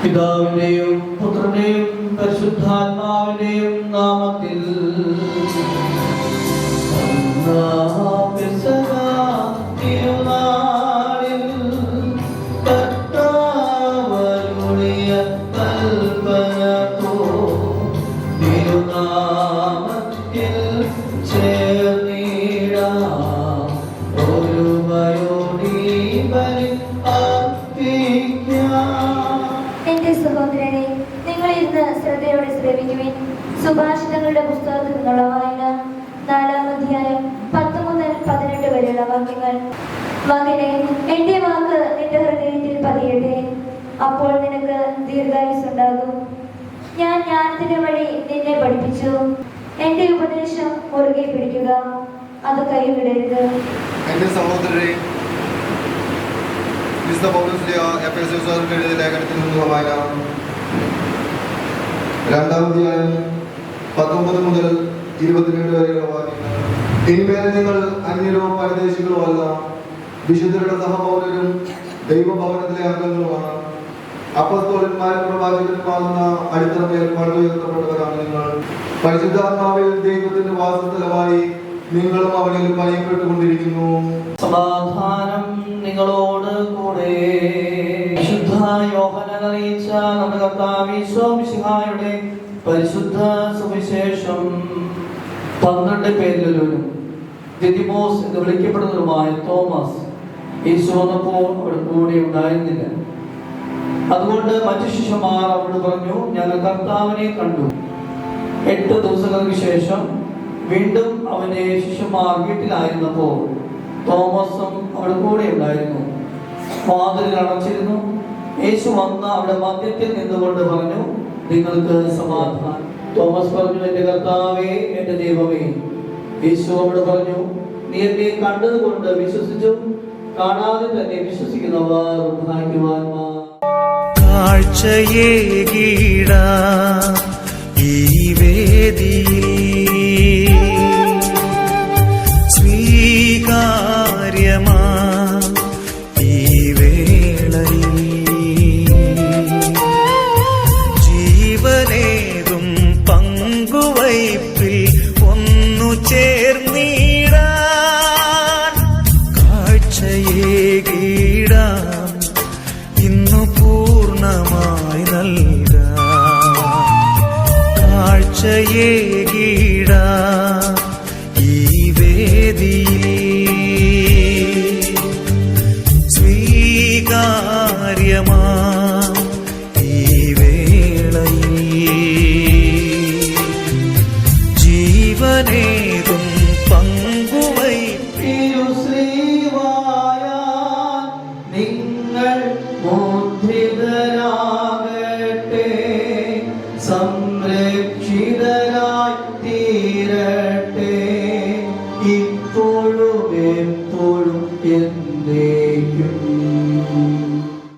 പിതാവിന്റെയും പുത്രന്റെയും പരിശുദ്ധാത്മാവിന്റെയും നാമത്തിൽ കൽപ്പന തിരുനാമത്തിൽ സഹോദരനെ നിങ്ങൾ ഇന്ന് ശ്രദ്ധയോടെ ശ്രമിക്കുവിൻ സുഭാഷിതങ്ങളുടെ പുസ്തകത്തിൽ നിന്നുള്ള വായന. നാലാം അധ്യായം പത്ത് മുതൽ പതിനെട്ട് വരെയുള്ള വാക്യങ്ങൾ. മകനെ എന്റെ വാക്ക് നിന്റെ ഹൃദയത്തിൽ പതിയട്ടെ. അപ്പോൾ നിനക്ക് ദീർഘായുസ് ഉണ്ടാകും. ഞാൻ ജ്ഞാനത്തിന്റെ വഴി നിന്നെ പഠിപ്പിച്ചു. എന്റെ ഉപദേശം മുറുകെ പിടിക്കുക. അത് കൈവിടരുത്. എന്റെ സഹോദരരെ വിശുദ്ധ പൗരസ്ലിയ എഫേസ്യോസുകാർക്ക് എഴുതിയ ലേഖനത്തിൽ നിന്നുള്ള വായന രണ്ടാം അധ്യായം പത്തൊമ്പത് മുതൽ ഇരുപത്തിരണ്ട് വരെയുള്ള വാക്യങ്ങൾ. ഇനിമേൽ നിങ്ങൾ അന്യരോ പരദേശികളോ അല്ല വിശുദ്ധരുടെ സഹപൗരരും ദൈവഭവനത്തിലെ അംഗങ്ങളുമാണ്. അപ്പസ്തോലന്മാരും പ്രവാചകന്മാരുന്ന അടിത്തറമേൽ പണിതുയർത്തപ്പെട്ടവരാണ് നിങ്ങൾ. പരിശുദ്ധാത്മാവിൽ ദൈവത്തിന്റെ വാസസ്ഥലമായി നിങ്ങളും അവനിൽ ഭയപ്പെട്ടുകൊണ്ടിരിക്കുന്നു. സമാധാനം നിങ്ങളോട് കൂടെ. വിശുദ്ധ യോഹനൻ അറിയിച്ച നമ്മുടെ പരിശുദ്ധ സുവിശേഷം പന്ത്രണ്ട് പേരിലൊരു ദിദിമോസ് എന്ന് വിളിക്കപ്പെടുന്നതുമായ തോമസ് ഈശോ വന്നപ്പോൾ അവിടെ കൂടെ ഉണ്ടായിരുന്നില്ല. അതുകൊണ്ട് മറ്റു ശിഷ്യന്മാർ അവരോട് പറഞ്ഞു ഞങ്ങൾ കർത്താവിനെ കണ്ടു. എട്ട് ദിവസങ്ങൾക്ക് ശേഷം വീണ്ടും അവനെ ശിഷ്യന്മാർ വീട്ടിലായിരുന്നപ്പോൾ തോമസും അവിടെ കൂടെ ഉണ്ടായിരുന്നു. വാതിൽ അടച്ചിരുന്നു. യേശു വന്ന് അവിടെ മദ്യത്തിൽ നിന്നുകൊണ്ട് പറഞ്ഞു നിങ്ങൾക്ക് സമാധാനം. തോമസ് പറഞ്ഞു എന്റെ കർത്താവേ എന്റെ ദൈവമേ. യേശു അവിടെ പറഞ്ഞു നീ എന്നെ കണ്ടതുകൊണ്ട് വിശ്വസിച്ചു കാണാതെ തന്നെ വിശ്വസിക്കുന്നവർ ഭാഗ്യവാന്മാർ. ഈ വാഞ്ചയേകിട ഈ വേദിയിൽ സ്വീകാര്യമാ ഈ വേളയിൽ ജീവനേതും പങ്കുവയ്പ്പിയു ശ്രീവായ നിങ്ങൾ മോധിതരാകട്ടെ സം